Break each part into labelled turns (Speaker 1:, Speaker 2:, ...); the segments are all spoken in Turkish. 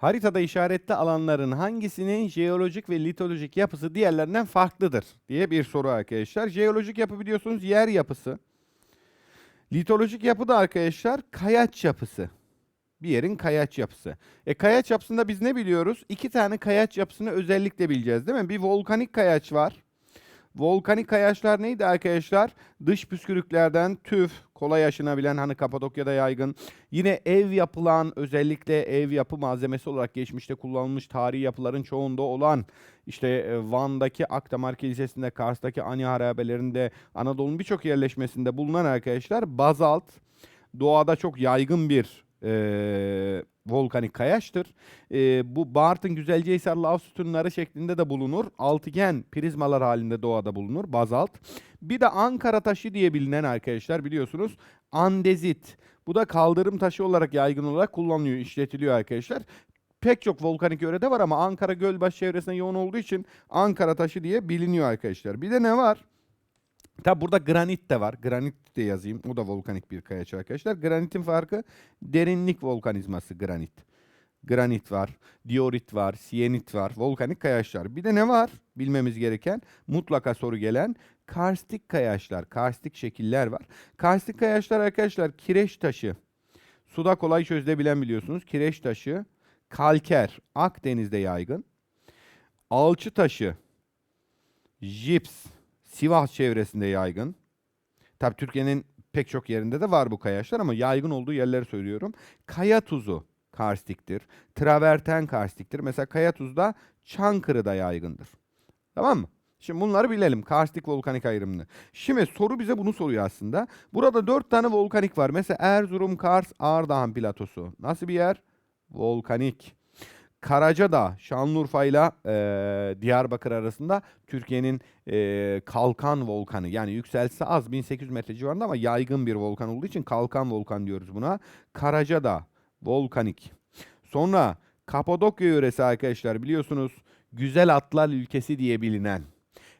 Speaker 1: Haritada işaretli alanların hangisinin jeolojik ve litolojik yapısı diğerlerinden farklıdır diye bir soru arkadaşlar. Jeolojik yapı biliyorsunuz yer yapısı. Litolojik yapı da arkadaşlar kayaç yapısı. Bir yerin kayaç yapısı. E kayaç yapısında biz ne biliyoruz? İki tane kayaç yapısını özellikle bileceğiz değil mi? Bir volkanik kayaç var. Volkanik kayaçlar neydi arkadaşlar? Dış püskürüklerden tüf, kolay aşınabilen hani Kapadokya'da yaygın. Yine ev yapılan özellikle ev yapı malzemesi olarak geçmişte kullanılmış tarihi yapıların çoğunda olan işte e, Van'daki Akdamar Kilisesi'nde, Kars'taki Ani harabelerinde, Anadolu'nun birçok yerleşmesinde bulunan arkadaşlar bazalt doğada çok yaygın bir e, volkanik kayaçtır. E, bu Bartın Güzelcehisar lav sütunları şeklinde de bulunur. Altıgen prizmalar halinde doğada bulunur bazalt. Bir de Ankara taşı diye bilinen arkadaşlar biliyorsunuz andezit. Bu da kaldırım taşı olarak yaygın olarak kullanılıyor, işletiliyor arkadaşlar. Pek çok volkanik yörede var ama Ankara Gölbaşı çevresinde yoğun olduğu için Ankara taşı diye biliniyor arkadaşlar. Bir de ne var? Tabi burada granit de var. Granit de yazayım. O da volkanik bir kayaç arkadaşlar. Granitin farkı derinlik volkanizması granit. Granit var, diorit var, siyenit var, volkanik kayaçlar. Bir de ne var bilmemiz gereken mutlaka soru gelen karstik kayaçlar, karstik şekiller var. Karstik kayaçlar arkadaşlar kireç taşı. Suda kolay çözülebilen biliyorsunuz. Kireç taşı, kalker, Akdeniz'de yaygın. Alçı taşı, jips, Sivas çevresinde yaygın. Tabii Türkiye'nin pek çok yerinde de var bu kayaçlar ama yaygın olduğu yerleri söylüyorum. Kaya tuzu karstiktir. Traverten karstiktir. Mesela kaya tuzu da Çankırı'da yaygındır. Tamam mı? Şimdi bunları bilelim. Karstik volkanik ayrımını. Şimdi soru bize bunu soruyor aslında. Burada dört tane volkanik var. Mesela Erzurum, Kars, Ardahan platosu. Nasıl bir yer? Volkanik. Karacadağ, Şanlıurfa ile eee, Diyarbakır arasında Türkiye'nin eee, kalkan volkanı. Yani yükseltisi az 1800 metre civarında ama yaygın bir volkan olduğu için kalkan volkan diyoruz buna. Karacadağ, volkanik. Sonra Kapadokya yöresi arkadaşlar biliyorsunuz güzel atlar ülkesi diye bilinen.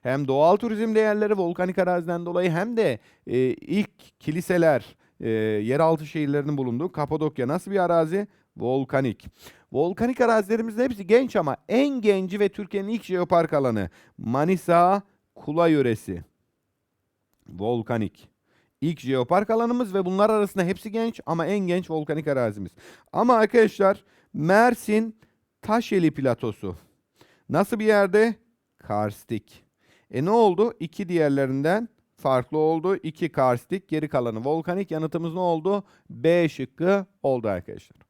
Speaker 1: Hem doğal turizm değerleri volkanik araziden dolayı hem de e, ilk kiliseler, e, yeraltı şehirlerinin bulunduğu Kapadokya nasıl bir arazi? Volkanik. Volkanik arazilerimizin hepsi genç ama en genci ve Türkiye'nin ilk jeopark alanı Manisa Kula yöresi. Volkanik. İlk jeopark alanımız ve bunlar arasında hepsi genç ama en genç volkanik arazimiz. Ama arkadaşlar Mersin Taşeli platosu. Nasıl bir yerde? Karstik. E ne oldu? İki diğerlerinden farklı oldu. İki karstik, geri kalanı volkanik. Yanıtımız ne oldu? B şıkkı oldu arkadaşlar.